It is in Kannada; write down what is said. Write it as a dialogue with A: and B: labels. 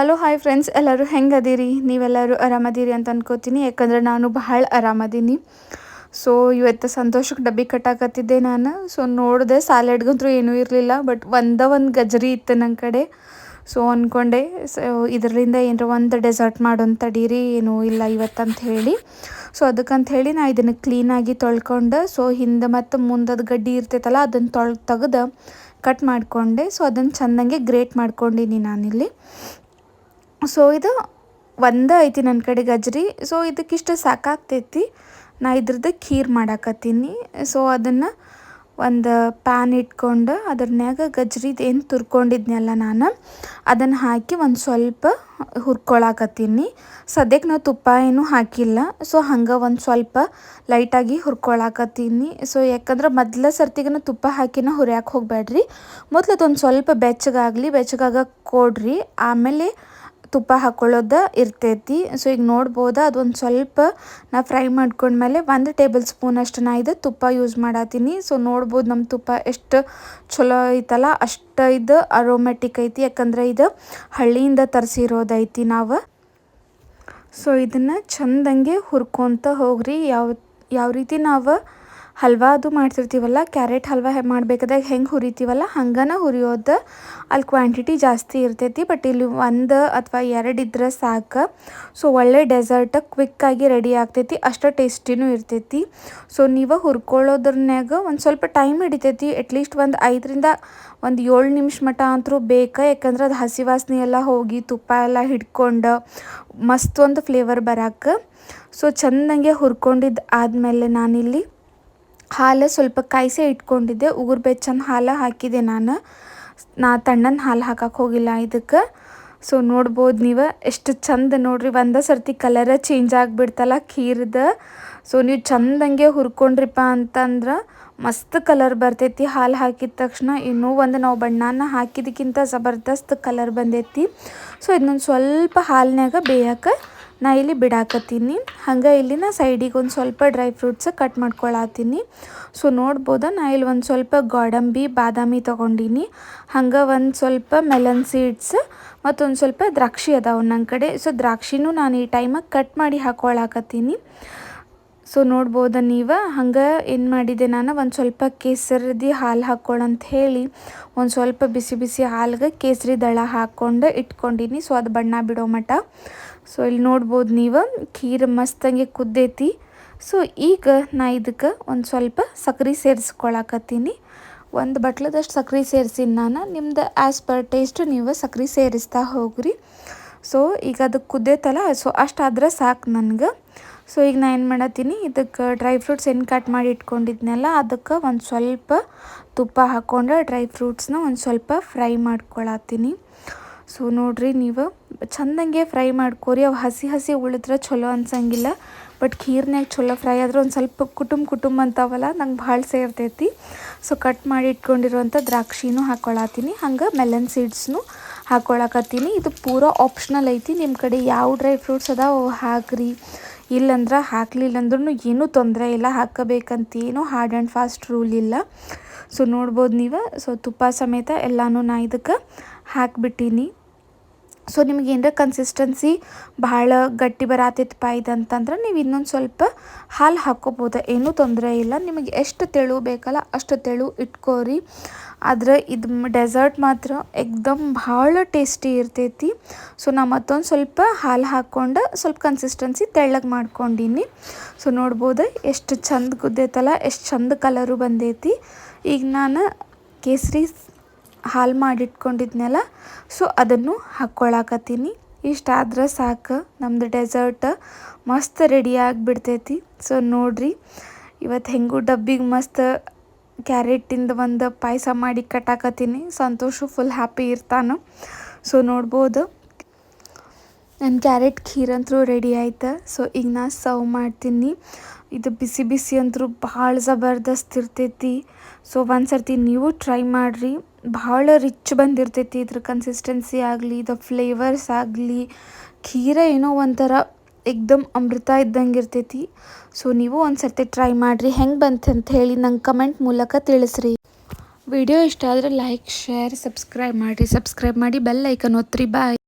A: ಹಲೋ ಹಾಯ್ ಫ್ರೆಂಡ್ಸ್ ಎಲ್ಲರೂ ಹೆಂಗೆ ಅದೀರಿ ನೀವೆಲ್ಲರೂ ಆರಾಮದೀರಿ ಅಂತ ಅನ್ಕೋತೀನಿ. ಯಾಕಂದ್ರೆ ನಾನು ಬಹಳ ಆರಾಮದೀನಿ. ಸೊ ಇವತ್ತು ಸಂತೋಷಕ್ಕೆ ಡಬ್ಬಿ ಕಟ್ಟಾಕತ್ತಿದ್ದೆ ನಾನು. ಸೊ ನೋಡಿದೆ ಸ್ಯಾಲೆಡ್ಗಂತೂ ಏನೂ ಇರಲಿಲ್ಲ ಬಟ್ ಒಂದ ಒಂದು ಗಜರಿ ಇತ್ತು ನನ್ನ ಕಡೆ. ಸೊ ಅಂದ್ಕೊಂಡೆ ಸೊ ಇದರಿಂದ ಏನರ ಒಂದು ಡೆಸರ್ಟ್ ಮಾಡೋನ್ ತಡೀರಿ, ಏನೂ ಇಲ್ಲ ಇವತ್ತಂತ ಹೇಳಿ. ಸೊ ಅದಕ್ಕಂತ ಹೇಳಿ ನಾ ಇದನ್ನು ಕ್ಲೀನಾಗಿ ತೊಳ್ಕೊಂಡು. ಸೊ ಹಿಂದೆ ಮತ್ತು ಮುಂದದ ಗಡ್ಡಿ ಇರ್ತೈತಲ್ಲ ಅದನ್ನು ತೊಳ್ ತೆಗೆದು ಕಟ್ ಮಾಡಿಕೊಂಡೆ. ಸೊ ಅದನ್ನು ಚೆಂದಂಗೆ ಗ್ರೇಟ್ ಮಾಡ್ಕೊಂಡಿನಿ ನಾನಿಲ್ಲಿ. ಸೊ ಇದು ಒಂದ ಐತಿ ನನ್ನ ಕಡೆ ಗಜ್ರಿ. ಸೊ ಇದಕ್ಕಿಷ್ಟು ಸಾಕಾಗ್ತೈತಿ. ನಾ ಇದ್ರದ್ದು ಖೀರ್ ಮಾಡಾಕತ್ತೀನಿ. ಸೊ ಅದನ್ನು ಒಂದು ಪ್ಯಾನ್ ಇಟ್ಕೊಂಡು ಅದ್ರನ್ಯಾಗ ಗಜ್ರಿದು ಏನು ತುರ್ಕೊಂಡಿದ್ನಲ್ಲ ನಾನು, ಅದನ್ನು ಹಾಕಿ ಒಂದು ಸ್ವಲ್ಪ ಹುರ್ಕೊಳಕತ್ತೀನಿ. ಸದ್ಯಕ್ಕೆ ನಾವು ತುಪ್ಪ ಏನೂ ಹಾಕಿಲ್ಲ. ಸೊ ಹಂಗೆ ಒಂದು ಸ್ವಲ್ಪ ಲೈಟಾಗಿ ಹುರ್ಕೊಳಕತ್ತೀನಿ. ಸೊ ಯಾಕಂದ್ರೆ ಮೊದಲ ಸರ್ತಿಗೆ ತುಪ್ಪ ಹಾಕಿನ ಹುರಿಯಾಕೆ ಹೋಗಬೇಡ್ರಿ ಮೊದಲು ಅದೊಂದು ಸ್ವಲ್ಪ ಬೆಚ್ಚಗಾಗಲಿ ಬೆಚ್ಚಗಾಗ ಕೊಡ್ರಿ. ಆಮೇಲೆ ತುಪ್ಪ ಹಾಕ್ಕೊಳ್ಳೋದು ಇರ್ತೈತಿ. ಸೊ ಈಗ ನೋಡ್ಬೋದು, ಅದೊಂದು ಸ್ವಲ್ಪ ನಾ ಫ್ರೈ ಮಾಡ್ಕೊಂಡ್ಮೇಲೆ ಒಂದು ಟೇಬಲ್ ಸ್ಪೂನ್ ಅಷ್ಟು ನಾ ಇದು ತುಪ್ಪ ಯೂಸ್ ಮಾಡತ್ತೀನಿ ಸೊ ನೋಡ್ಬೋದು ನಮ್ಮ ತುಪ್ಪ ಎಷ್ಟು ಚಲೋ ಐತಲ್ಲ, ಅಷ್ಟು ಇದು ಅರೋಮೆಟಿಕ್ ಐತಿ. ಯಾಕಂದ್ರೆ ಇದು ಹಳ್ಳಿಯಿಂದ ತರಿಸಿರೋದೈತಿ ನಾವು. ಸೊ ಇದನ್ನು ಚಂದಂಗೆ ಹುರ್ಕೊತ ಹೋಗ್ರಿ. ಯಾವ ಯಾವ ರೀತಿ ನಾವು ಹಲ್ವಾ ಅದು ಮಾಡ್ತಿರ್ತೀವಲ್ಲ, ಕ್ಯಾರೆಟ್ ಹಲ್ವಾ ಮಾಡಬೇಕಾದಾಗ ಹೆಂಗೆ ಹುರಿತೀವಲ್ಲ, ಹಂಗನ ಹುರಿಯೋದು ಅಲ್ಲಿ ಕ್ವಾಂಟಿಟಿ ಜಾಸ್ತಿ ಇರ್ತೈತಿ ಬಟ್ ಇಲ್ಲಿ ಒಂದು ಅಥವಾ ಎರಡು ಇದ್ರೆ ಸಾಕು. ಸೊ ಒಳ್ಳೆ ಡೆಸರ್ಟ್ ಕ್ವಿಕ್ಕಾಗಿ ರೆಡಿ ಆಗ್ತೈತಿ, ಅಷ್ಟು ಟೇಸ್ಟಿನೂ ಇರ್ತೈತಿ. ಸೊ ನೀವು ಹುರ್ಕೊಳ್ಳೋದ್ರನ್ಯಾಗ ಒಂದು ಸ್ವಲ್ಪ ಟೈಮ್ ಹಿಡಿತೈತಿ ಅಟ್ಲೀಸ್ಟ್ ಒಂದು ಐದರಿಂದ ಒಂದು ಏಳು ನಿಮಿಷ ಮಟ ಅಂತೂ ಬೇಕಾ, ಯಾಕಂದ್ರೆ ಅದು ಹಸಿ ವಾಸನೆ ಎಲ್ಲ ಹೋಗಿ ತುಪ್ಪ ಎಲ್ಲ ಹಿಡ್ಕೊಂಡು ಮಸ್ತ್ ಒಂದು ಫ್ಲೇವರ್ ಬರಕ್ಕೆ ಸೊ ಚೆಂದಂಗೆ ಹುರ್ಕೊಂಡಿದ್ದು ಆದಮೇಲೆ ನಾನಿಲ್ಲಿ ಹಾಲು ಸ್ವಲ್ಪ ಕಾಯಿಸಿ ಇಟ್ಕೊಂಡಿದ್ದೆ. ಉಗುರು ಬೆಚ್ಚನ ಹಾಲು ಹಾಕಿದೆ ನಾನು. ನಾ ತಣ್ಣನ ಹಾಲು ಹಾಕಕ್ಕೆ ಹೋಗಿಲ್ಲ ಇದಕ್ಕೆ. ಸೊ ನೋಡ್ಬೋದು ನೀವು. ಎಷ್ಟು ಚಂದ ನೋಡ್ರಿ. ಒಂದೇ ಸರ್ತಿ ಕಲರ ಚೇಂಜ್ ಆಗಿಬಿಡ್ತಲ್ಲ ಖೀರ್ದ. ಸೊ ನೀವು ಚಂದಂಗೆ ಹುರ್ಕೊಂಡ್ರಿಪ್ಪ ಅಂತಂದ್ರೆ ಮಸ್ತ್ ಕಲರ್ ಬರ್ತೈತಿ. ಹಾಲು ಹಾಕಿದ ತಕ್ಷಣ ಇನ್ನೂ ಒಂದು ನಾವು ಬಣ್ಣನ ಹಾಕಿದಕ್ಕಿಂತ ಜಬರ್ದಸ್ತ್ ಕಲರ್ ಬಂದೈತಿ. ಸೊ ಇದನ್ನೊಂದು ಸ್ವಲ್ಪ ಹಾಲಿನಾಗ ಬೇಯಕ್ಕೆ ನಾ ಇಲ್ಲಿ ಬಿಡಾಕತ್ತೀನಿ. ಹಂಗೆ ಇಲ್ಲಿ ನಾ ಸೈಡಿಗೆ ಒಂದು ಸ್ವಲ್ಪ ಡ್ರೈ ಫ್ರೂಟ್ಸ್ ಕಟ್ ಮಾಡ್ಕೊಳತ್ತೀನಿ ಸೊ ನೋಡ್ಬೋದು? ನಾ ಇಲ್ಲಿ ಒಂದು ಸ್ವಲ್ಪ ಗೋಡಂಬಿ, ಬಾದಾಮಿ ತೊಗೊಂಡೀನಿ. ಹಂಗೆ ಒಂದು ಸ್ವಲ್ಪ ಮೆಲನ್ ಸೀಡ್ಸ್ ಮತ್ತೊಂದು ಸ್ವಲ್ಪ ದ್ರಾಕ್ಷಿ ಅದಾವೆ ನನ್ನ ಕಡೆ. ಸೊ ದ್ರಾಕ್ಷಿನೂ ನಾನು ಈ ಟೈಮಾಗ ಕಟ್ ಮಾಡಿ ಹಾಕೊಳಕತ್ತೀನಿ. ಸೊ ನೋಡ್ಬೋದು ನೀವು? ಹಂಗೆ ಏನು ಮಾಡಿದೆ ನಾನು? ಒಂದು ಸ್ವಲ್ಪ ಕೇಸರದಿ ಹಾಲು ಹಾಕ್ಕೊಳ್ಳಂತ ಹೇಳಿ, ಒಂದು ಸ್ವಲ್ಪ ಬಿಸಿ ಬಿಸಿ ಹಾಲ್ಗೆ ಕೇಸರಿ ದಳ ಹಾಕ್ಕೊಂಡು ಇಟ್ಕೊಂಡಿನಿ. ಸೊ ಅದು ಬಣ್ಣ ಬಿಡೋ ಮಟ್ಟ ಸೊ ಇಲ್ಲಿ ನೋಡ್ಬೋದು ನೀವು, ಖೀರ್ ಮಸ್ತಂಗೆ ಕುದ್ದೈತಿ. ಸೊ ಈಗ ನಾ ಇದಕ್ಕೆ ಒಂದು ಸ್ವಲ್ಪ ಸಕ್ರೆ ಸೇರಿಸ್ಕೊಳಕತ್ತೀನಿ. ಒಂದು ಬಟ್ಲದಷ್ಟು ಸಕ್ರೆ ಸೇರಿಸಿನಿ ನಾನು. ನಿಮ್ದು ಆ್ಯಸ್ ಪರ್ ಟೇಸ್ಟ್ ನೀವು ಸಕ್ರೆ ಸೇರಿಸ್ತಾ ಹೋಗ್ರಿ. ಸೊ ಈಗ ಅದಕ್ಕೆ ಕುದ್ದೈತಲ್ಲ ಸೊ ಅಷ್ಟಾದ್ರೆ ಸಾಕು ನನಗೆ. ಸೊ ಈಗ ನಾ ಏನು ಮಾಡತ್ತೀನಿ, ಇದಕ್ಕೆ ಡ್ರೈ ಫ್ರೂಟ್ಸ್ ಏನು ಕಟ್ ಮಾಡಿ ಇಟ್ಕೊಂಡಿದ್ನಲ್ಲ, ಅದಕ್ಕೆ ಒಂದು ಸ್ವಲ್ಪ ತುಪ್ಪ ಹಾಕ್ಕೊಂಡು ಡ್ರೈ ಫ್ರೂಟ್ಸ್ನ ಒಂದು ಸ್ವಲ್ಪ ಫ್ರೈ ಮಾಡ್ಕೊಳತ್ತೀನಿ. ಸೊ ನೋಡ್ರಿ ನೀವು. ಚಂದಂಗೆ ಫ್ರೈ ಮಾಡ್ಕೋರಿ. ಅವು ಹಸಿ ಹಸಿ ಉಳಿದ್ರೆ ಚಲೋ ಅನ್ಸಂಗಿಲ್ಲ. ಬಟ್ ಖೀರ್ನಾಗ ಚಲೋ ಫ್ರೈ ಆದ್ರೆ ಒಂದು ಸ್ವಲ್ಪ ಕುಟುಂಬ ಕುಟುಂಬ ಅಂತಾವಲ್ಲ, ನಂಗೆ ಭಾಳ ಸೇರ್ತೈತಿ. ಸೊ ಕಟ್ ಮಾಡಿ ಇಟ್ಕೊಂಡಿರುವಂಥ ದ್ರಾಕ್ಷಿನೂ ಹಾಕ್ಕೊಳತ್ತೀನಿ ಹಂಗೆ ಮೆಲನ್ ಸೀಡ್ಸ್ನು ಹಾಕ್ಕೊಳಕತ್ತೀನಿ ಇದು ಪೂರ ಆಪ್ಷನಲ್ ಐತಿ. ನಿಮ್ಮ ಕಡೆ ಯಾವ ಡ್ರೈ ಫ್ರೂಟ್ಸ್ ಅದಾವ ಅವು ಹಾಕ್ರಿ. ಇಲ್ಲಂದ್ರೆ ಹಾಕಲಿಲ್ಲ ಅಂದ್ರೂ ಏನೂ ತೊಂದರೆ ಇಲ್ಲ. ಹಾಕಬೇಕಂತ ಏನೂ ಹಾರ್ಡ್ ಆ್ಯಂಡ್ ಫಾಸ್ಟ್ ರೂಲ್ ಇಲ್ಲ. ಸೊ ನೋಡ್ಬೋದು ನೀವು. ಸೊ ತುಪ್ಪ ಸಮೇತ ಎಲ್ಲನೂ ನಾ ಇದಕ್ಕೆ ಹಾಕ್ಬಿಟ್ಟೀನಿ. ಸೊ ನಿಮಗೆ ಏನರ ಕನ್ಸಿಸ್ಟೆನ್ಸಿ ಭಾಳ ಗಟ್ಟಿ ಬರತೈತಪ್ಪ ಇದಂತಂದ್ರೆ ನೀವು ಇನ್ನೊಂದು ಸ್ವಲ್ಪ ಹಾಲು ಹಾಕ್ಕೋಬೋದು ಏನೂ ತೊಂದರೆ ಇಲ್ಲ. ನಿಮಗೆ ಎಷ್ಟು ತೆಳು ಬೇಕಲ್ಲ ಅಷ್ಟು ತೆಳು ಇಟ್ಕೋರಿ. ಆದ್ರೆ ಇದು ಡೆಸರ್ಟ್ ಮಾತ್ರ ಎಕ್ದಮ್ ಭಾಳ ಟೇಸ್ಟಿ ಇರ್ತೈತಿ. ಸೊ ನಾ ಮತ್ತೊಂದು ಸ್ವಲ್ಪ ಹಾಲು ಹಾಕ್ಕೊಂಡು ಸ್ವಲ್ಪ ಕನ್ಸಿಸ್ಟೆನ್ಸಿ ತೆಳ್ಳಗೆ ಮಾಡ್ಕೊಂಡಿನಿ. ಸೊ ನೋಡ್ಬೋದು ಎಷ್ಟು ಚಂದ ಗುದ್ದೈತಲ್ಲ, ಎಷ್ಟು ಚಂದ ಕಲರು ಬಂದೈತಿ. ಈಗ ನಾನು ಕೇಸರಿ ಹಾಲು ಮಾಡಿಟ್ಕೊಂಡಿದ್ನಲ್ಲ, ಸೊ ಅದನ್ನು ಹಾಕ್ಕೊಳಕತ್ತೀನಿ. ಇಷ್ಟಾದ್ರೆ ಸಾಕು ನಮ್ಮದು ಡೆಸರ್ಟ್ ಮಸ್ತ್ ರೆಡಿ ಆಗಿಬಿಡ್ತೈತಿ. ಸೊ ನೋಡ್ರಿ ಇವತ್ತು ಹೆಂಗೂ ಡಬ್ಬಿಗೆ ಮಸ್ತ್ ಕ್ಯಾರೆಟಿಂದ ಒಂದು ಪಾಯಸ ಮಾಡಿ ಕಟ್ಟಾಕತ್ತೀನಿ. ಸಂತೋಷ ಫುಲ್ ಹ್ಯಾಪಿ ಇರ್ತಾನೆ. ಸೊ ನೋಡ್ಬೋದು ನನ್ನ ಕ್ಯಾರೆಟ್ ಖೀರ್ ಅಂತೂ ರೆಡಿ ಆಯ್ತು. ಸೊ ಈಗ ನಾ ಸರ್ವ್ ಮಾಡ್ತೀನಿ. ಇದು ಬಿಸಿ ಬಿಸಿ ಅಂತೂ ಭಾಳ ಜಬರ್ದಸ್ತ್ ಇರ್ತೈತಿ. ಸೊ ಒಂದು ಸರ್ತಿ ನೀವು ಟ್ರೈ ಮಾಡಿರಿ. ಭಾಳ ರಿಚ್ ಬಂದಿರ್ತೈತಿ ಇದ್ರ ಕನ್ಸಿಸ್ಟೆನ್ಸಿ ಆಗಲಿ ಇದು ಫ್ಲೇವರ್ಸ್ ಆಗಲಿ. ಖೀರ ಏನೋ ಒಂಥರ ಏಕ್ದಮ್ ಅಮೃತ ಇದ್ದಂಗೆ ಇರ್ತೈತಿ. ಸೊ ನೀವು ಒಂದು ಸರ್ತಿ ಟ್ರೈ ಮಾಡಿರಿ. ಹೆಂಗೆ ಬಂತು ಅಂತ ಹೇಳಿ ನಂಗೆ ಕಮೆಂಟ್ ಮೂಲಕ ತಿಳಿಸ್ರಿ. ವಿಡಿಯೋ ಇಷ್ಟ ಆದರೆ ಲೈಕ್ ಶೇರ್ ಸಬ್ಸ್ಕ್ರೈಬ್ ಮಾಡಿರಿ. ಸಬ್ಸ್ಕ್ರೈಬ್ ಮಾಡಿ ಬೆಲ್ ಐಕನ್ ಒತ್ತಿರಿ. ಬಾಯ್